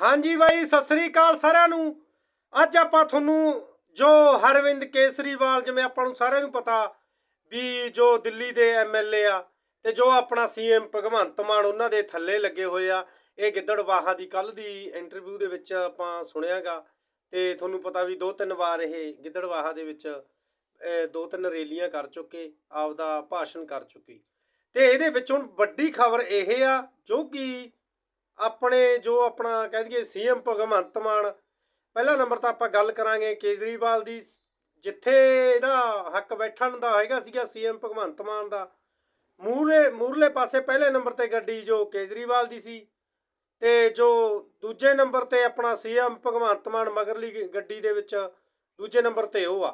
ਹਾਂਜੀ ਬਾਈ, ਸਤਿ ਸ੍ਰੀ ਅਕਾਲ ਸਾਰਿਆਂ ਨੂੰ। ਅੱਜ ਆਪਾਂ ਤੁਹਾਨੂੰ ਜੋ ਹਰਵਿੰਦ ਕੇਸਰੀਵਾਲ, ਜਿਵੇਂ ਆਪਾਂ ਨੂੰ ਸਾਰਿਆਂ ਨੂੰ ਪਤਾ ਵੀ ਜੋ ਦਿੱਲੀ ਦੇ ਐਮਐਲਏ ਆ ਤੇ ਜੋ ਆਪਣਾ ਸੀਐਮ ਭਗਵੰਤ ਮਾਨ, ਉਹਨਾਂ ਦੇ ਥੱਲੇ ਲੱਗੇ ਹੋਏ ਆ। ਇਹ ਗਿੱਦੜਵਾਹਾ ਦੀ ਕੱਲ ਦੀ ਇੰਟਰਵਿਊ ਦੇ ਵਿੱਚ ਆਪਾਂ ਸੁਣਿਆਗਾ ਤੇ ਤੁਹਾਨੂੰ ਪਤਾ ਵੀ ਦੋ ਤਿੰਨ ਵਾਰ ਇਹ ਗਿੱਦੜਵਾਹਾ ਦੇ ਵਿੱਚ ਦੋ ਤਿੰਨ ਰੈਲੀਆਂ ਕਰ ਚੁੱਕੇ, ਆਪਦਾ ਭਾਸ਼ਣ ਕਰ ਚੁੱਕੇ। ਤੇ ਇਹਦੇ ਵਿੱਚ ਹੁਣ ਵੱਡੀ ਖਬਰ ਇਹ ਆ, ਜੋ ਕਿ ਆਪਣੇ ਜੋ ਆਪਣਾ ਕਹਿ ਦਈਏ ਸੀਐਮ ਭਗਵੰਤ ਮਾਨ, ਪਹਿਲਾ ਨੰਬਰ ਤਾਂ ਆਪਾਂ ਗੱਲ ਕਰਾਂਗੇ ਕੇਜਰੀਵਾਲ ਦੀ, ਜਿੱਥੇ ਇਹਦਾ ਹੱਕ ਬੈਠਣ ਦਾ ਹੈਗਾ ਸੀਗਾ ਸੀਐਮ ਭਗਵੰਤ ਮਾਨ ਦਾ। ਮੂਹਰੇ, ਮੂਹਰਲੇ ਪਾਸੇ ਪਹਿਲੇ ਨੰਬਰ ਤੇ ਗੱਡੀ ਜੋ ਕੇਜਰੀਵਾਲ ਦੀ ਸੀ ਤੇ ਜੋ ਦੂਜੇ ਨੰਬਰ ਤੇ ਆਪਣਾ ਸੀਐਮ ਭਗਵੰਤ ਮਾਨ ਮਗਰਲੀ ਗੱਡੀ ਦੇ ਵਿੱਚ ਦੂਜੇ ਨੰਬਰ ਤੇ ਉਹ ਆ।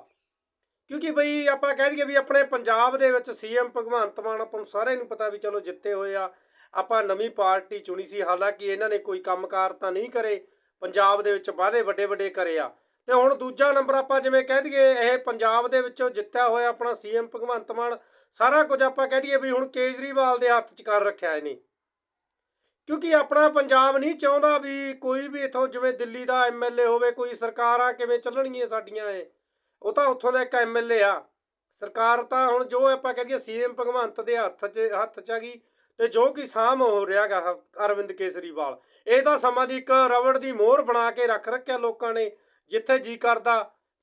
ਕਿਉਂਕਿ ਬਈ ਆਪਾਂ ਕਹਿ ਦਈਏ ਵੀ ਆਪਣੇ ਪੰਜਾਬ ਦੇ ਵਿੱਚ ਸੀਐਮ ਭਗਵੰਤ ਮਾਨ, ਆਪਾਂ ਨੂੰ ਸਾਰਿਆਂ ਨੂੰ ਪਤਾ ਵੀ ਚਲੋ ਜਿੱਤੇ ਹੋਏ ਆ। ਆਪਾਂ ਨਵੀਂ ਪਾਰਟੀ ਚੁਣੀ ਸੀ, ਹਾਲਾਂਕਿ ਇਹਨਾਂ ਨੇ ਕੋਈ ਕੰਮਕਾਰ ਤਾਂ ਨਹੀਂ ਕਰੇ, ਪੰਜਾਬ ਦੇ ਵਿੱਚ ਵਾਅਦੇ ਵੱਡੇ ਵੱਡੇ ਕਰੇ ਆ। ਤੇ ਹੁਣ ਦੂਜਾ ਨੰਬਰ ਆਪਾਂ ਜਿਵੇਂ ਕਹਿ ਦਈਏ, ਇਹ ਪੰਜਾਬ ਦੇ ਵਿੱਚੋਂ ਜਿੱਤਿਆ ਹੋਇਆ ਆਪਣਾ ਸੀਐਮ ਭਗਵੰਤ ਮਾਨ, ਸਾਰਾ ਕੁਝ ਆਪਾਂ ਕਹਿ ਦਈਏ ਵੀ ਹੁਣ ਕੇਜਰੀਵਾਲ ਦੇ ਹੱਥ 'ਚ ਕਰ ਰੱਖਿਆ ਇਹਨੇ। ਕਿਉਂਕਿ ਆਪਣਾ ਪੰਜਾਬ ਨਹੀਂ ਚਾਹੁੰਦਾ ਵੀ ਕੋਈ ਵੀ ਇਥੋਂ ਜਿਵੇਂ ਦਿੱਲੀ ਦਾ ਐਮਐਲਏ ਹੋਵੇ, ਕੋਈ ਸਰਕਾਰਾਂ ਕਿਵੇਂ ਚੱਲਣਗੀਆਂ ਸਾਡੀਆਂ ਇਹ। ਉਹ ਤਾਂ ਉੱਥੋਂ ਦਾ ਇੱਕ ਐਮਐਲਏ ਆ। ਸਰਕਾਰ ਤਾਂ ਹੁਣ ਜੋ ਆਪਾਂ ਕਹਿ ਕਹਦੇ ਸੀਐਮ ਭਗਵੰਤ ਦੇ ਹੱਥ 'ਚ ਹੱਥ 'ਚ ਆ ਗਈ। ਤੇ ਜੋ ਕਿ ਸਾਮ ਹੋ ਰਿਹਾਗਾ ਅਰਵਿੰਦ ਕੇਸਰੀਵਾਲ। ਇਹ ਤਾਂ ਸਮਾਂ ਦੀ ਇੱਕ ਰਵੜ ਦੀ ਮੋਹਰ ਬਣਾ ਕੇ ਰੱਖ ਰੱਖਿਆ ਲੋਕਾਂ ਨੇ, ਜਿੱਥੇ ਜੀ ਕਰਦਾ,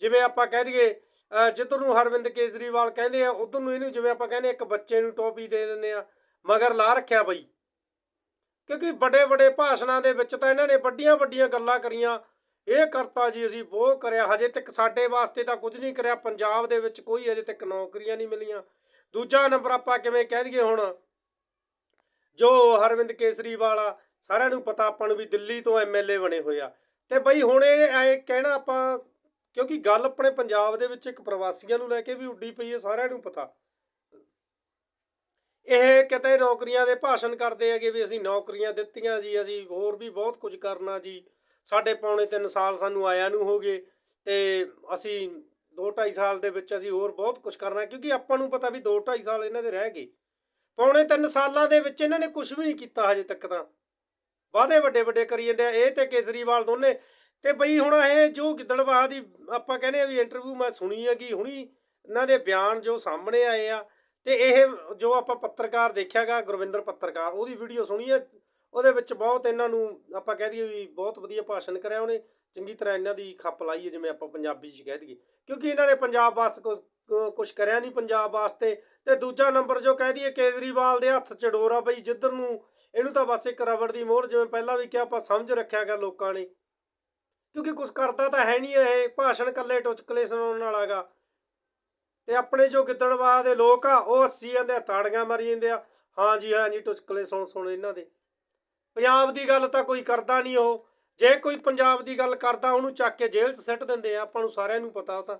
ਜਿਵੇਂ ਆਪਾਂ ਕਹਿ ਦਈਏ ਜਿੱਧਰ ਨੂੰ ਹਰਵਿੰਦ ਕੇਜਰੀਵਾਲ ਕਹਿੰਦੇ ਆ, ਉਧਰ ਨੂੰ ਇਹਨੂੰ ਜਿਵੇਂ ਆਪਾਂ ਕਹਿੰਦੇ ਇੱਕ ਬੱਚੇ ਨੂੰ ਟੋਪੀ ਦੇ ਦਿੰਦੇ ਆ, ਮਗਰ ਲਾ ਰੱਖਿਆ ਬਈ। ਕਿਉਂਕਿ ਵੱਡੇ ਵੱਡੇ ਭਾਸ਼ਣਾਂ ਦੇ ਵਿੱਚ ਤਾਂ ਇਹਨਾਂ ਨੇ ਵੱਡੀਆਂ ਵੱਡੀਆਂ ਗੱਲਾਂ ਕਰੀਆਂ। ਇਹ ਕਰਤਾ ਜੀ ਅਸੀਂ, ਬਹੁਤ ਕਰਿਆ। ਹਜੇ ਤੱਕ ਸਾਡੇ ਵਾਸਤੇ ਤਾਂ ਕੁਝ ਨਹੀਂ ਕਰਿਆ। ਪੰਜਾਬ ਦੇ ਵਿੱਚ ਕੋਈ ਹਜੇ ਤੱਕ ਨੌਕਰੀਆਂ ਨਹੀਂ ਮਿਲੀਆਂ। ਦੂਜਾ ਨੰਬਰ ਆਪਾਂ ਕਿਵੇਂ ਕਹਿ ਦਈਏ ਹੁਣ ਜੋ ਹਰਵਿੰਦ ਕੇਸਰੀਵਾਲ ਆ, ਸਾਰਿਆਂ ਨੂੰ ਪਤਾ ਆਪਾਂ ਨੂੰ ਵੀ ਦਿੱਲੀ ਤੋਂ ਐਮਐਲਏ ਬਣੇ ਹੋਏ ਆ। ਤੇ ਬਈ ਹੁਣ ਇਹ ਇਹ ਕਹਿਣਾ ਆਪਾਂ, ਕਿਉਂਕਿ ਗੱਲ ਆਪਣੇ ਪੰਜਾਬ ਦੇ ਵਿੱਚ ਇੱਕ ਪ੍ਰਵਾਸੀਆਂ ਨੂੰ ਲੈ ਕੇ ਵੀ ਉੱਡੀ ਪਈ ਹੈ ਸਾਰਿਆਂ ਨੂੰ ਪਤਾ। ਇਹ ਕਿਤੇ ਨੌਕਰੀਆਂ ਦੇ ਭਾਸ਼ਣ ਕਰਦੇ ਹੈਗੇ ਵੀ ਅਸੀਂ ਨੌਕਰੀਆਂ ਦਿੱਤੀਆਂ ਜੀ, ਅਸੀਂ ਹੋਰ ਵੀ ਬਹੁਤ ਕੁਝ ਕਰਨਾ ਜੀ। ਸਾਡੇ ਪੌਣੇ 3 ਸਾਲ ਸਾਨੂੰ ਆਇਆ ਨੂੰ ਹੋ ਗਏ, ਤੇ ਅਸੀਂ 2.5 ਸਾਲ ਦੇ ਵਿੱਚ ਅਸੀਂ ਹੋਰ ਬਹੁਤ ਕੁਝ ਕਰਨਾ, ਕਿਉਂਕਿ ਆਪਾਂ ਨੂੰ ਪਤਾ ਵੀ 2.5 ਸਾਲ ਇਹਨਾਂ ਦੇ ਰਹਿ ਗਏ। ਪੌਣੇ 3 ਸਾਲਾਂ ਦੇ ਵਿੱਚ ਇਹਨਾਂ ਨੇ ਕੁਝ ਵੀ ਨਹੀਂ ਕੀਤਾ ਹਜੇ ਤੱਕ ਤਾਂ। ਵਾਅਦੇ ਵੱਡੇ ਵੱਡੇ ਕਰੀ ਜਾਂਦੇ ਆ, ਇਹ ਤੇ ਕੇਜਰੀਵਾਲ ਦੋਨੇ। ਤੇ ਬਈ ਹੁਣ ਇਹ ਜੋ ਗਿੱਦੜਵਾਹ ਦੀ ਆਪਾਂ ਕਹਿੰਦੇ ਆ ਵੀ ਇੰਟਰਵਿਊ ਮੈਂ ਸੁਣੀ ਹੈਗੀ ਹੁਣੀ ਇਹਨਾਂ ਦੇ ਬਿਆਨ ਜੋ ਸਾਹਮਣੇ ਆਏ ਆ, ਤੇ ਇਹ ਜੋ ਆਪਾਂ ਪੱਤਰਕਾਰ ਦੇਖਿਆਗਾ ਗੁਰਵਿੰਦਰ ਪੱਤਰਕਾਰ, ਉਹਦੀ ਵੀਡੀਓ ਸੁਣੀ ਹੈ ਉਹਦੇ ਵਿੱਚ ਬਹੁਤ ਇਹਨਾਂ ਨੂੰ ਆਪਾਂ ਕਹਿ ਦਈਏ ਵੀ ਬਹੁਤ ਵਧੀਆ ਭਾਸ਼ਣ ਕਰਿਆ ਉਹਨੇ। ਚੰਗੀ ਤਰ੍ਹਾਂ ਇਹਨਾਂ ਦੀ ਖੱਪ ਲਾਈ ਹੈ ਜਿਵੇਂ ਆਪਾਂ ਪੰਜਾਬੀ 'ਚ ਕਹਿ ਦਈਏ। ਕਿਉਂਕਿ ਇਹਨਾਂ ਨੇ ਪੰਜਾਬ ਵਾਸਤੇ ਕੁਝ ਕਰਿਆ ਨਹੀਂ ਪੰਜਾਬ ਵਾਸਤੇ। ਤੇ ਦੂਜਾ ਨੰਬਰ ਜੋ ਕਹਿ ਦਈਏ ਕੇਜਰੀਵਾਲ ਦੇ ਹੱਥ 'ਚ ਡੋਰ ਬਈ, ਜਿੱਧਰ ਨੂੰ ਇਹਨੂੰ ਤਾਂ ਬਸ ਇੱਕ ਰਬੜ ਦੀ ਮੋਹਰ ਜਿਵੇਂ ਪਹਿਲਾਂ ਵੀ ਕਿਹਾ, ਆਪਾਂ ਸਮਝ ਰੱਖਿਆ ਗਿਆ ਲੋਕਾਂ ਨੇ। ਕਿਉਂਕਿ ਕੁਝ ਕਰਦਾ ਤਾਂ ਹੈ ਨਹੀਂ ਇਹ, ਭਾਸ਼ਣ ਕੱਲੇ ਟੁਚਕਲੇ ਸੁਣਾਉਣ ਵਾਲਾਗਾ। ਤੇ ਆਪਣੇ ਜੋ ਗਿੱਦੜਵਾ ਦੇ ਲੋਕ ਆ, ਉਹ ਹੱਸੀ ਜਾਂਦੇ ਆ, ਤਾੜੀਆਂ ਮਾਰੀ ਜਾਂਦੇ ਆ। ਹਾਂ ਜੀ ਹਾਂ ਜੀ ਟੁਚਕਲੇ ਸੁਣ ਸੁਣ ਇਹਨਾਂ ਦੇ। ਪੰਜਾਬ ਦੀ ਗੱਲ ਤਾਂ ਕੋਈ ਕਰਦਾ ਨਹੀਂ ਉਹ। ਜੇ ਕੋਈ ਪੰਜਾਬ ਦੀ ਗੱਲ ਕਰਦਾ, ਉਹਨੂੰ ਚੱਕ ਕੇ ਜੇਲ੍ਹ 'ਚ ਸੱਟ ਦਿੰਦੇ ਆ, ਆਪਾਂ ਨੂੰ ਸਾਰਿਆਂ ਨੂੰ ਪਤਾ ਉਹ ਤਾਂ।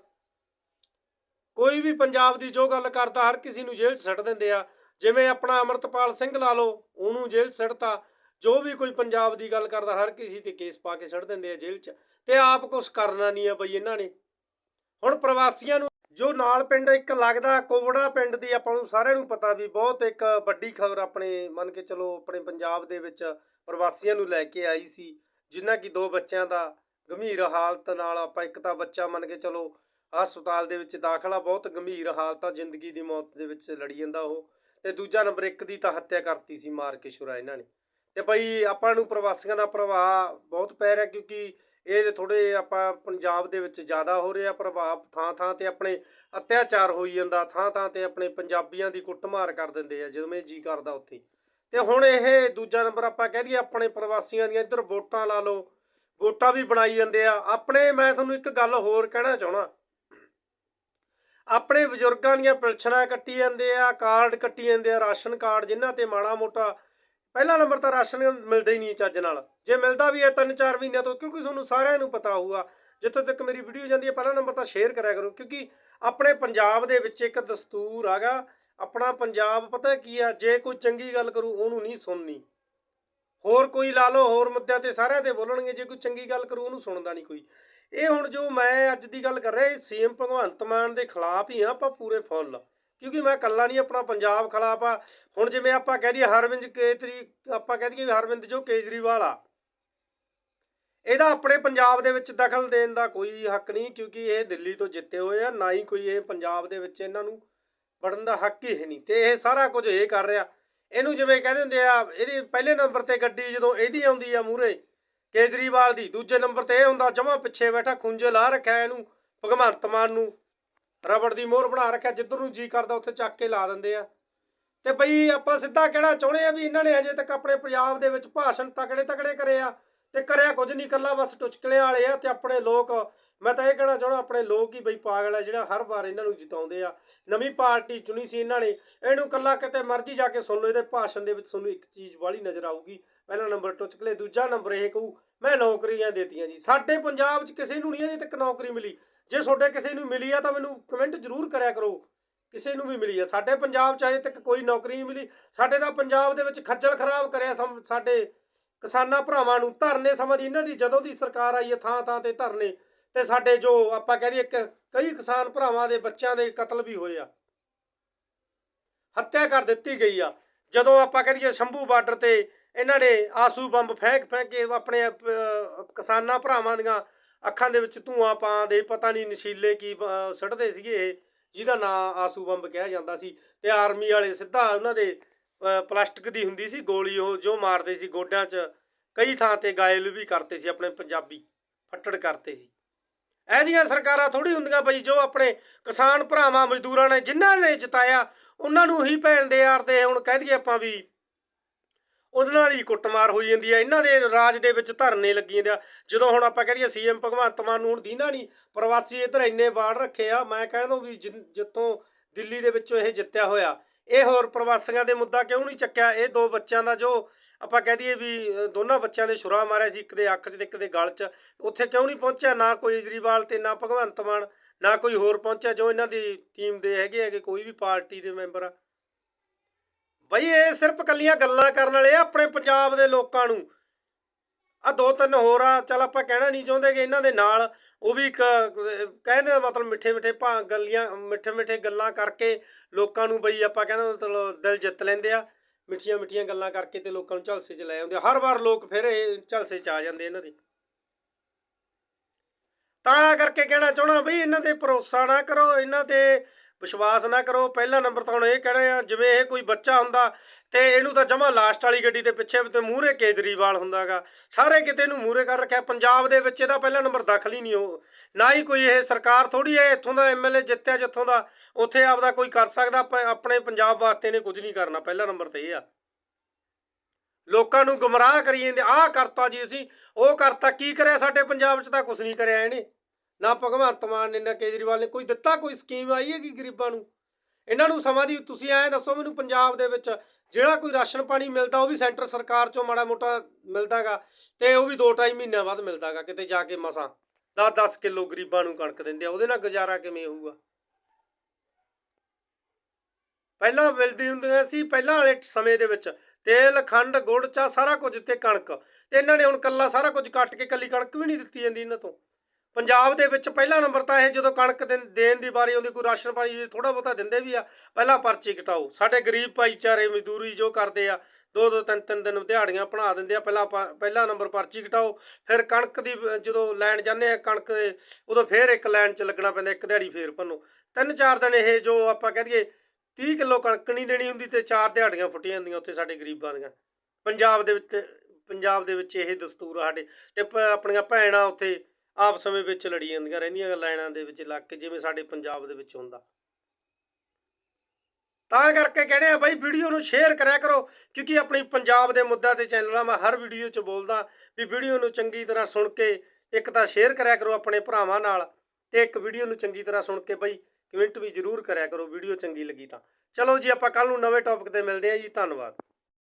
ਕੋਈ ਵੀ ਪੰਜਾਬ ਦੀ ਜੋ ਗੱਲ ਕਰਦਾ, ਹਰ ਕਿਸੇ ਨੂੰ ਜੇਲ੍ਹ 'ਚ ਸਿੱਟ ਦਿੰਦੇ ਆ। ਜਿਵੇਂ ਆਪਣਾ ਅਮਰਤਪਾਲ ਸਿੰਘ ਲਾ ਲਓ, ਉਹਨੂੰ ਜੇਲ੍ਹ 'ਚ ਸਿੱਟਤਾ। ਜੋ ਵੀ ਕੋਈ ਪੰਜਾਬ ਦੀ ਗੱਲ ਕਰਦਾ, ਹਰ ਕਿਸੇ ਤੇ ਕੇਸ ਪਾ ਕੇ ਸਿੱਟ ਦਿੰਦੇ ਆ ਜੇਲ੍ਹ 'ਚ। ਤੇ ਆਪ ਕੁਝ ਕਰਨਾ ਨਹੀਂ ਆ ਬਈ ਇਹਨਾਂ ਨੇ। ਹੁਣ ਪ੍ਰਵਾਸੀਆਂ ਨੂੰ, ਜੋ ਨਾਲ ਪਿੰਡ, ਇੱਕ ਲੱਗਦਾ ਕੋਵੜਾ ਪਿੰਡ ਦੀ ਆਪਾਂ ਨੂੰ ਸਾਰਿਆਂ ਨੂੰ ਪਤਾ ਵੀ ਬਹੁਤ ਇੱਕ ਵੱਡੀ ਖਬਰ ਆਪਣੇ ਮੰਨ ਕੇ ਚਲੋ ਆਪਣੇ ਪੰਜਾਬ ਦੇ ਵਿੱਚ ਪ੍ਰਵਾਸੀਆਂ ਨੂੰ ਲੈ ਕੇ ਆਈ ਸੀ। ਜਿਨ੍ਹਾਂ ਕੀ ਦੋ ਬੱਚਿਆਂ ਦਾ ਗੰਭੀਰ ਹਾਲਤ ਨਾਲ ਆਪਾਂ ਇੱਕ ਤਾਂ ਬੱਚਾ ਮੰਨ ਕੇ ਚਲੋ ਹਸਪਤਾਲ ਦੇ ਵਿੱਚ ਦਾਖਲਾ, ਬਹੁਤ ਗੰਭੀਰ ਹਾਲਤ ਆ ਜ਼ਿੰਦਗੀ ਦੀ ਮੌਤ ਦੇ ਵਿੱਚ ਲੜੀ ਜਾਂਦਾ ਉਹ। ਤੇ ਦੂਜਾ ਨੰਬਰ, ਇੱਕ ਦੀ ਤਾਂ ਹੱਤਿਆ ਕਰਤੀ ਸੀ ਮਾਰ ਕੇ ਛੁਰਾ ਇਹਨਾਂ ਨੇ। ਤੇ ਭਈ ਆਪਾਂ ਨੂੰ ਪ੍ਰਵਾਸੀਆਂ ਦਾ ਪ੍ਰਭਾਵ ਬਹੁਤ ਪੈ ਰਿਹਾ ਕਿਉਂਕਿ ਇਹ ਥੋੜੇ ਆਪਾਂ ਪੰਜਾਬ ਦੇ ਵਿੱਚ ਜ਼ਿਆਦਾ ਹੋ ਰਿਹਾ ਪ੍ਰਭਾਵ ਥਾਂ ਥਾਂ ਤੇ ਆਪਣੇ ਅਤਿਆਚਾਰ ਹੋਈ ਜਾਂਦਾ ਥਾਂ ਥਾਂ ਤੇ ਆਪਣੇ ਪੰਜਾਬੀਆਂ ਦੀ ਕੁੱਟਮਾਰ ਕਰ ਦਿੰਦੇ ਆ, ਜਦੋਂ ਜਿਵੇਂ ਜੀ ਕਰਦਾ ਉੱਥੇ। ਤੇ ਹੁਣ ਇਹ ਦੂਜਾ ਨੰਬਰ ਆਪਾਂ ਕਹਿ ਦਈਏ, ਆਪਣੇ ਪ੍ਰਵਾਸੀਆਂ ਦੀਆਂ ਇੱਧਰ ਵੋਟਾਂ ਲਾ ਲਓ। ਵੋਟਾਂ ਵੀ ਬਣਾਈ ਜਾਂਦੇ ਆ। ਆਪਣੇ, ਮੈਂ ਤੁਹਾਨੂੰ ਇੱਕ ਗੱਲ ਹੋਰ ਕਹਿਣਾ ਚਾਹਣਾ ਆਪਣੇ ਬਜ਼ੁਰਗਾਂ ਦੀਆਂ ਪੈਨਸ਼ਨਾਂ ਕੱਟੀ ਜਾਂਦੇ ਆ, ਕਾਰਡ ਕੱਟੀ ਜਾਂਦੇ ਆ, ਰਾਸ਼ਨ ਕਾਰਡ, ਜਿਨ੍ਹਾਂ ਤੇ ਮਾੜਾ ਮੋਟਾ ਪਹਿਲਾ ਨੰਬਰ ਤਾਂ ਰਾਸ਼ਨ ਮਿਲਦਾ ਹੀ ਨਹੀਂ ਚੱਜ ਨਾਲ। ਜੇ ਮਿਲਦਾ ਵੀ ਹੈ ਤਿੰਨ ਚਾਰ ਮਹੀਨਿਆਂ ਤੋਂ, ਕਿਉਂਕਿ ਤੁਹਾਨੂੰ ਸਾਰਿਆਂ ਨੂੰ ਪਤਾ ਹੋਊਗਾ, ਜਿੱਥੋਂ ਤੱਕ ਮੇਰੀ ਵੀਡੀਓ ਜਾਂਦੀ ਹੈ, ਪਹਿਲਾ ਨੰਬਰ ਤਾਂ ਸ਼ੇਅਰ ਕਰਿਆ ਕਰੋ, ਕਿਉਂਕਿ ਆਪਣੇ ਪੰਜਾਬ ਦੇ ਵਿੱਚ ਇੱਕ ਦਸਤੂਰ ਹੈਗਾ। ਆਪਣਾ ਪੰਜਾਬ ਪਤਾ ਕੀ ਆ, ਜੇ ਕੋਈ ਚੰਗੀ ਗੱਲ ਕਰੂ, ਉਹਨੂੰ ਨਹੀਂ ਸੁਣਨੀ। ਹੋਰ ਕੋਈ ਲਾ ਲਓ, ਹੋਰ ਮੁੱਦਿਆਂ ਤੇ ਸਾਰਿਆਂ ਤੇ ਬੋਲਣਗੇ, ਜੇ ਕੋਈ ਚੰਗੀ ਗੱਲ ਕਰੂ, ਉਹਨੂੰ ਸੁਣਦਾ ਨਹੀਂ ਕੋਈ। ਇਹ ਹੁਣ ਜੋ ਮੈਂ ਅੱਜ ਦੀ ਗੱਲ ਕਰ ਰਿਹਾ, ਇਹ ਸੀਐਮ ਭਗਵੰਤ ਮਾਨ ਦੇ ਖਿਲਾਫ ਹੀ ਆ, ਆਪਾਂ ਪੂਰੇ ਫੁੱਲ। ਕਿਉਂਕਿ ਮੈਂ ਕੱਲਾ ਨਹੀਂ, ਆਪਣਾ ਪੰਜਾਬ ਖਿਲਾਫ ਆ। ਹੁਣ ਜਿਵੇਂ ਆਪਾਂ ਕਹਿ ਦਈਏ ਹਰਵਿੰਦ ਕੇਜਰੀ ਆਪਾਂ ਕਹਿ ਦਈਏ ਵੀ ਹਰਵਿੰਦ ਜੋ ਕੇਜਰੀਵਾਲ ਆ। ਇਹਦਾ ਆਪਣੇ ਪੰਜਾਬ ਦੇ ਵਿੱਚ ਦਖਲ ਦੇਣ ਦਾ ਕੋਈ ਹੱਕ ਨਹੀਂ, ਕਿਉਂਕਿ ਇਹ ਦਿੱਲੀ ਤੋਂ ਜਿੱਤੇ ਹੋਏ ਆ, ਨਾ ਹੀ ਕੋਈ ਇਹ ਪੰਜਾਬ ਦੇ ਵਿੱਚ ਇਹਨਾਂ ਨੂੰ ਵੜਨ ਦਾ ਹੱਕ ਹੀ ਹੈ ਨਹੀਂ। ਤੇ ਇਹ ਸਾਰਾ ਕੁਝ ਇਹ ਕਰ ਰਿਹਾ। ਇਹਨੂੰ ਜਿਵੇਂ ਕਹਿੰਦੇ ਹੁੰਦੇ ਆ, ਇਹਦੀ ਪਹਿਲੇ ਨੰਬਰ ਤੇ ਗੱਡੀ ਜਦੋਂ ਇਹਦੀ ਆਉਂਦੀ ਆ ਮੂਰੇ ਕੇਜਰੀਵਾਲ ਦੀ, ਦੂਜੇ ਨੰਬਰ ਤੇ ਇਹ ਹੁੰਦਾ, ਜਮਾ ਪਿੱਛੇ ਬੈਠਾ, ਖੁੰਝੇ ਲਾ ਰੱਖਿਆ ਇਹਨੂੰ, ਭਗਵੰਤ ਮਾਨ ਨੂੰ, ਰਬੜ ਦੀ ਮੋਹਰ ਬਣਾ ਰੱਖਿਆ, ਜਿੱਧਰ ਨੂੰ ਜੀ ਕਰਦਾ ਉੱਥੇ ਚੱਕ ਕੇ ਲਾ ਦਿੰਦੇ ਆ। ਤੇ ਬਈ ਆਪਾਂ ਸਿੱਧਾ ਕਹਿਣਾ ਚਾਹੁੰਦੇ ਆ ਵੀ ਇਹਨਾਂ ਨੇ ਅਜੇ ਤੱਕ ਆਪਣੇ ਪੰਜਾਬ ਦੇ ਵਿੱਚ ਭਾਸ਼ਣ ਤਕੜੇ ਤਕੜੇ ਕਰੇ ਆ। ਤੇ ਕਰਿਆ ਕੁਝ ਨਹੀਂ ਕੱਲਾ ਬਸ ਟੁਚਕਲੇ ਵਾਲੇ ਆ ਤੇ ਆਪਣੇ ਲੋਕ, ਮੈਂ ਤਾਂ ਇਹ ਕਹਿਣਾ ਚਾਹੁੰਦਾ ਆਪਣੇ ਲੋਕ ਹੀ ਬਈ ਪਾਗਲ ਆ, ਜਿਹੜਾ ਹਰ ਵਾਰ ਇਹਨਾਂ ਨੂੰ ਜਿਤਾਉਂਦੇ ਆ। ਨਵੀਂ ਪਾਰਟੀ ਚੁਣੀ ਸੀ ਇਹਨਾਂ ਨੇ, ਇਹਨੂੰ ਕੱਲਾ ਕਿਤੇ ਮਰਜ਼ੀ ਜਾ ਕੇ ਸੁਣ ਲਓ, ਇਹਦੇ ਭਾਸ਼ਣ ਦੇ ਵਿੱਚ ਤੁਹਾਨੂੰ ਇੱਕ ਚੀਜ਼ ਵਾਲੀ ਨਜ਼ਰ ਆਊਗੀ। ਪਹਿਲਾ ਨੰਬਰ ਟੁਚਕਲੇ, ਦੂਜਾ ਨੰਬਰ ਇਹ ਕਹੂ, ਮੈਂ ਨੌਕਰੀਆਂ ਦੇਤੀਆਂ ਜੀ। ਸਾਡੇ ਪੰਜਾਬ 'ਚ ਕਿਸੇ ਨੂੰ ਨਹੀਂ ਅਜੇ ਤੱਕ ਨੌਕਰੀ ਮਿਲੀ। ਜੇ ਤੁਹਾਡੇ ਕਿਸੇ ਨੂੰ ਮਿਲੀ ਆ ਤਾਂ ਮੈਨੂੰ ਕਮੈਂਟ ਜ਼ਰੂਰ ਕਰਿਆ ਕਰੋ। ਕਿਸੇ ਨੂੰ ਵੀ ਮਿਲੀ ਆ। ਸਾਡੇ ਪੰਜਾਬ 'ਚ ਅਜੇ ਤੱਕ ਕੋਈ ਨੌਕਰੀ ਨਹੀਂ ਮਿਲੀ। ਸਾਡੇ ਤਾਂ ਪੰਜਾਬ ਦੇ ਵਿੱਚ ਖੱਜਲ ਖਰਾਬ ਕਰਿਆ ਸਮ- ਸਾਡੇ ਕਿਸਾਨਾਂ ਭਰਾਵਾਂ ਨੂੰ ਧਰਨੇ ਸਮਝ ਇਹਨਾਂ ਦੀ ਜਦੋਂ ਦੀ ਸਰਕਾਰ ਆਈ ਹੈ ਥਾਂ ਥਾਂ ਤੇ ਧਰਨੇ ਤੇ ਸਾਡੇ ਜੋ ਆਪਾਂ ਕਹਿ ਦਈਏ ਕਿ ਕਈ ਕਿਸਾਨ ਭਰਾਵਾਂ ਦੇ ਬੱਚਿਆਂ ਦੇ ਕਤਲ ਵੀ ਹੋਏ ਆ। ਹੱਤਿਆ ਕਰ ਦਿੱਤੀ ਗਈ ਆ। ਜਦੋਂ ਆਪਾਂ ਕਹਿ ਦਈਏ ਸ਼ੰਭੂ ਬਾਰਡਰ ਤੇ ਇਹਨਾਂ ਨੇ ਆਸੂ ਬੰਬ ਫੈਂਕ ਫੈਂਕ ਕੇ ਆਪਣੇ ਕਿਸਾਨਾਂ ਭਰਾਵਾਂ ਦੀਆਂ ਅੱਖਾਂ ਦੇ ਵਿੱਚ ਧੂਆਂ ਪਾ ਦੇ ਪਤਾ ਨਹੀਂ ਨਸ਼ੀਲੇ ਕੀ ਅਹ, ਸੀਗੇ ਇਹ ਜਿਹਦਾ ਨਾਂ ਆਸੂ ਬੰਬ ਕਿਹਾ ਜਾਂਦਾ ਸੀ। ਤੇ ਆਰਮੀ ਵਾਲੇ ਸਿੱਧਾ ਉਹਨਾਂ ਦੇ ਪਲਾਸਟਿਕ ਦੀ ਹੁੰਦੀ ਸੀ ਗੋਲੀ, ਉਹ ਜੋ ਮਾਰਦੇ ਸੀ ਗੋਡਿਆਂ 'ਚ, ਕਈ ਥਾਂ ਤੇ ਗਾਇਲ ਵੀ ਕਰਤੇ ਸੀ, ਆਪਣੇ ਪੰਜਾਬੀ ਫੱਟੜ ਕਰਤੇ ਸੀ। ਇਹ ਜਿਹੀਆਂ ਸਰਕਾਰਾਂ ਥੋੜੀ ਹੁੰਦੀਆਂ ਬਈ, ਜੋ ਆਪਣੇ ਕਿਸਾਨ ਭਰਾਵਾਂ, ਮਜ਼ਦੂਰਾਂ ਨੇ ਜਿਨ੍ਹਾਂ ਨੇ ਜਿਤਾਇਆ, ਉਹਨਾਂ ਨੂੰ ਹੀ ਭੈਣ ਦੇ ਯਾਰ ਤੇ ਹੁਣ ਕਹਿ ਦਈਏ ਆਪਾਂ ਵੀ ਉਹਦੇ ਨਾਲ ਹੀ ਕੁੱਟਮਾਰ ਹੋਈ ਜਾਂਦੀ ਹੈ ਇਹਨਾਂ ਦੇ ਰਾਜ ਦੇ ਵਿੱਚ ਧਰਨੇ ਲੱਗੀ ਜਾਂਦੇ ਆ। ਜਦੋਂ ਹੁਣ ਆਪਾਂ ਕਹਿ ਦਈਏ ਸੀਐਮ ਭਗਵੰਤ ਮਾਨ ਨੂੰ ਹੁਣ ਦੀਂਦਾ ਨਹੀਂ ਪ੍ਰਵਾਸੀ ਇੱਧਰ ਇੰਨੇ ਬਾੜ ਰੱਖੇ ਆ, ਮੈਂ ਕਹਿੰਦਾ ਵੀ ਜਿ- ਜਿੱਥੋਂ ਦਿੱਲੀ ਦੇ ਵਿੱਚੋਂ ਇਹ ਜਿੱਤਿਆ ਹੋਇਆ ਇਹ ਹੋਰ ਪ੍ਰਵਾਸੀਆਂ ਦੇ ਮੁੱਦਾ ਕਿਉਂ ਨਹੀਂ ਚੱਕਿਆ? ਇਹ ਦੋ ਬੱਚਿਆਂ ਦਾ ਜੋ ਆਪਾਂ ਕਹਿ ਦਈਏ ਵੀ ਦੋਨਾਂ ਬੱਚਿਆਂ ਦੇ ਛੁਰਾ ਮਾਰਿਆ ਸੀ, ਇੱਕ ਦੇ ਅੱਖ 'ਚ ਤੇ ਇੱਕ ਦੇ ਗਲ 'ਚ। ਉੱਥੇ ਕਿਉਂ ਨਹੀਂ ਪਹੁੰਚਿਆ? ਨਾ ਕੋਈ ਕੇਜਰੀਵਾਲ ਤੇ, ਨਾ ਭਗਵੰਤ ਮਾਨ, ਨਾ ਕੋਈ ਹੋਰ ਪਹੁੰਚਿਆ ਜੋ ਇਹਨਾਂ ਦੀ ਟੀਮ ਦੇ ਹੈਗੇ ਹੈਗੇ, ਕੋਈ ਵੀ ਪਾਰਟੀ ਦੇ ਮੈਂਬਰ ਆ। ਬਈ ਇਹ ਸਿਰਫ ਕੱਲੀਆਂ ਗੱਲਾਂ ਕਰਨ ਵਾਲੇ ਆ, ਆਪਣੇ ਪੰਜਾਬ ਦੇ ਲੋਕਾਂ ਨੂੰ। ਆ ਦੋ ਤਿੰਨ ਹੋਰ ਆ, ਚਲ ਆਪਾਂ ਕਹਿਣਾ ਨਹੀਂ ਚਾਹੁੰਦੇ ਕਿ ਇਹਨਾਂ ਦੇ ਨਾਲ ਉਹ ਵੀ ਇੱਕ ਕਹਿੰਦੇ ਮਤਲਬ ਮਿੱਠੇ ਮਿੱਠੇ ਭਾ, ਗੱਲੀਆਂ, ਮਿੱਠੇ ਮਿੱਠੇ ਗੱਲਾਂ ਕਰਕੇ ਲੋਕਾਂ ਨੂੰ ਬਈ ਆਪਾਂ ਕਹਿੰਦੇ ਮਤਲਬ ਦਿਲ ਜਿੱਤ ਲੈਂਦੇ ਆ। ਮਿੱਠੀਆਂ ਮਿੱਠੀਆਂ ਗੱਲਾਂ ਕਰਕੇ ਤੇ ਲੋਕਾਂ ਨੂੰ ਝਲਸੇ 'ਚ ਲੈ ਆਉਂਦੇ ਆ। ਹਰ ਵਾਰ ਲੋਕ ਫਿਰ ਇਹ ਝਲਸੇ 'ਚ ਆ ਜਾਂਦੇ ਇਹਨਾਂ ਦੇ। ਤਾਂ ਕਰਕੇ ਕਹਿਣਾ ਚਾਹਣਾ ਬਈ ਇਹਨਾਂ ਤੇ ਭਰੋਸਾ ਨਾ ਕਰੋ, ਇਹਨਾਂ ਤੇ ਵਿਸ਼ਵਾਸ ਨਾ ਕਰੋ। ਪਹਿਲਾ ਨੰਬਰ ਤਾਂ ਹੁਣ ਇਹ ਕਹਿਣਾ ਆ, ਜਿਵੇਂ ਇਹ ਕੋਈ ਬੱਚਾ ਹੁੰਦਾ ਤੇ ਇਹਨੂੰ ਤਾਂ ਜਮਾ ਲਾਸਟ ਵਾਲੀ ਗੱਡੀ ਦੇ ਪਿੱਛੇ ਤੇ ਮੂਹਰੇ ਕੇਜਰੀਵਾਲ ਹੁੰਦਾਗਾ। ਸਾਰੇ ਕਿਤੇ ਇਹਨੂੰ ਮੂਹਰੇ ਕਰ ਰੱਖਿਆ। ਪੰਜਾਬ ਦੇ ਵਿੱਚ ਇਹਦਾ ਪਹਿਲਾ ਨੰਬਰ ਦਾਖਲ ਹੀ ਨਹੀਂ ਹੋ ਨਾ ਹੀ ਕੋਈ ਇਹ ਸਰਕਾਰ ਥੋੜੀ ਹੈ, ਇੱਥੋਂ ਦਾ ਐਮਐਲਏ ਜਿੱਤਿਆ ਜਿੱਥੋਂ ਦਾ, ਉੱਥੇ ਆਪਦਾ ਕੋਈ ਕਰ ਸਕਦਾ। ਆਪਣੇ ਪੰਜਾਬ ਵਾਸਤੇ ਇਹਨੇ ਕੁਝ ਨਹੀਂ ਕਰਨਾ। ਪਹਿਲਾ ਨੰਬਰ ਤੇ ਇਹ ਆ। ਲੋਕਾਂ ਨੂੰ ਗੁੰਮਰਾਹ ਕਰੀ ਜਾਂਦੇ। ਆਹ ਕਰਤਾ ਜੀ ਅਸੀਂ, ਉਹ ਕਰਤਾ। ਕੀ ਕਰਿਆ ਸਾਡੇ ਪੰਜਾਬ 'ਚ ਤਾਂ ਕੁਝ ਨਹੀਂ ਕਰਿਆ ਇਹਨੇ। ਨਾ ਭਗਵੰਤ ਮਾਨ ਨੇ, ਨਾ ਕੇਜਰੀਵਾਲ ਨੇ। ਕੋਈ ਦਿੱਤਾ ਕੋਈ ਸਕੀਮ ਆਈ ਹੈ ਕੀ ਗਰੀਬਾਂ ਨੂੰ? ਇਹਨਾਂ ਨੂੰ ਸਮਾਂ ਦੀ ਤੁਸੀਂ ਐਂ ਦੱਸੋ ਮੈਨੂੰ ਪੰਜਾਬ ਦੇ ਵਿੱਚ ਜਿਹੜਾ ਕੋਈ ਰਾਸ਼ਨ ਪਾਣੀ ਮਿਲਦਾ, ਉਹ ਵੀ ਸੈਂਟਰ ਸਰਕਾਰ ਚੋਂ ਮਾੜਾ ਮੋਟਾ ਮਿਲਦਾਗਾ ਤੇ ਉਹ ਵੀ 2-2.5 ਮਹੀਨਿਆਂ ਬਾਅਦ ਮਿਲਦਾਗਾ ਕਿਤੇ ਜਾ ਕੇ ਮਸਾਂ 10-10 ਕਿਲੋ ਗਰੀਬਾਂ ਨੂੰ ਕਣਕ ਦਿੰਦੇ ਆ, ਉਹਦੇ ਨਾਲ ਗੁਜ਼ਾਰਾ ਕਿਵੇਂ ਹੋਊਗਾ? ਪਹਿਲਾਂ ਮਿਲਦੀ ਹੁੰਦੀਆਂ ਸੀ, ਪਹਿਲਾਂ ਵਾਲੇ ਸਮੇਂ ਦੇ ਵਿੱਚ ਤੇਲ, ਖੰਡ, ਗੁੜ ਚਾ ਸਾਰਾ ਕੁਝ ਤੇ ਕਣਕ, ਤੇ ਇਹਨਾਂ ਨੇ ਹੁਣ ਕੱਲਾ ਸਾਰਾ ਕੁਝ ਕੱਟ ਕੇ ਕੱਲੀ ਕਣਕ ਵੀ ਨਹੀਂ ਦਿੱਤੀ ਜਾਂਦੀ ਇਹਨਾਂ ਤੋਂ। ਪੰਜਾਬ ਦੇ ਵਿੱਚ ਪਹਿਲਾ ਨੰਬਰ ਤਾਂ ਇਹ, ਜਦੋਂ ਕਣਕ ਦੇਣ ਦੀ ਵਾਰੀ ਆਉਂਦੀ, ਕੋਈ ਰਾਸ਼ਨ ਪਾਣੀ ਥੋੜਾ ਬਹੁਤਾ ਦਿੰਦੇ ਵੀ ਆ, ਪਹਿਲਾਂ ਪਰਚੀ ਕਟਾਓ। ਸਾਡੇ ਗਰੀਬ ਭਾਈਚਾਰੇ, ਮਜ਼ਦੂਰੀ ਜੋ ਕਰਦੇ ਆ, ਦੋ ਦੋ, ਤਿੰਨ ਤਿੰਨ ਦਿਨ ਦਿਹਾੜੀਆਂ ਬਣਾ ਦਿੰਦੇ ਆ, ਪਹਿਲਾਂ ਪ- ਪਹਿਲਾ ਨੰਬਰ ਪਰਚੀ ਕਟਾਓ। ਫਿਰ ਕਣਕ ਦੀ ਜਦੋਂ ਲੈਣ ਜਾਂਦੇ ਆ ਕਣਕ ਦੇ, ਉਦੋਂ ਫਿਰ ਇੱਕ ਲਾਈਨ 'ਚ ਲੱਗਣਾ ਪੈਂਦਾ, ਇੱਕ ਦਿਹਾੜੀ ਫੇਰ ਭੰਨੋ। ਤਿੰਨ ਚਾਰ ਦਿਨ ਇਹ ਜੋ ਆਪਾਂ ਕਹਿ ਦਈਏ 30 ਕਿਲੋ ਕਣਕ ਨਹੀਂ ਦੇਣੀ ਹੁੰਦੀ ਤੇ ਚਾਰ ਦਿਹਾੜੀਆਂ ਫੁੱਟੀਆਂ ਜਾਂਦੀਆਂ ਉੱਥੇ ਸਾਡੇ ਗਰੀਬਾਂ ਦੀਆਂ। ਪੰਜਾਬ ਦੇ ਵਿੱਚ ਪੰਜਾਬ ਦੇ ਵਿੱਚ ਇਹ ਦਸਤੂਰ ਆ ਸਾਡੇ। ਤੇ ਆਪਣੀਆਂ ਭੈਣਾਂ ਉੱਥੇ ਆਪਸ ਵਿੱਚ ਵਿੱਚ ਲੜੀ ਜਾਂਦੀਆਂ ਰਹਿੰਦੀਆਂ ਲਾਈਨਾਂ ਦੇ ਵਿੱਚ ਲੱਗ ਕੇ, ਜਿਵੇਂ ਸਾਡੇ ਪੰਜਾਬ ਦੇ ਵਿੱਚ ਹੁੰਦਾ। ਤਾਂ ਕਰਕੇ ਕਹਿੰਦੇ ਆ, ਬਾਈ ਵੀਡੀਓ ਨੂੰ ਸ਼ੇਅਰ ਕਰਿਆ ਕਰੋ, ਕਿਉਂਕਿ ਆਪਣੀ ਪੰਜਾਬ ਦੇ ਮੁੱਦਾ ਤੇ ਚੈਨਲਾਂ ਮੈਂ ਹਰ ਵੀਡੀਓ 'ਚ ਬੋਲਦਾ ਵੀ ਵੀਡੀਓ ਨੂੰ ਚੰਗੀ ਤਰ੍ਹਾਂ ਸੁਣ ਕੇ ਇੱਕ ਤਾਂ ਸ਼ੇਅਰ ਕਰਿਆ ਕਰੋ ਆਪਣੇ ਭਰਾਵਾਂ ਨਾਲ ਤੇ ਇੱਕ ਵੀਡੀਓ ਨੂੰ ਚੰਗੀ ਤਰ੍ਹਾਂ ਸੁਣ ਕੇ ਬਾਈ ਕਮੈਂਟ ਵੀ ਜ਼ਰੂਰ ਕਰਿਆ ਕਰੋ, ਵੀਡੀਓ ਚੰਗੀ ਲੱਗੀ ਤਾਂ। ਚਲੋ ਜੀ, ਆਪਾਂ ਕੱਲ ਨੂੰ ਨਵੇਂ ਟੌਪਿਕ ਤੇ ਮਿਲਦੇ ਹਾਂ ਜੀ, ਧੰਨਵਾਦ।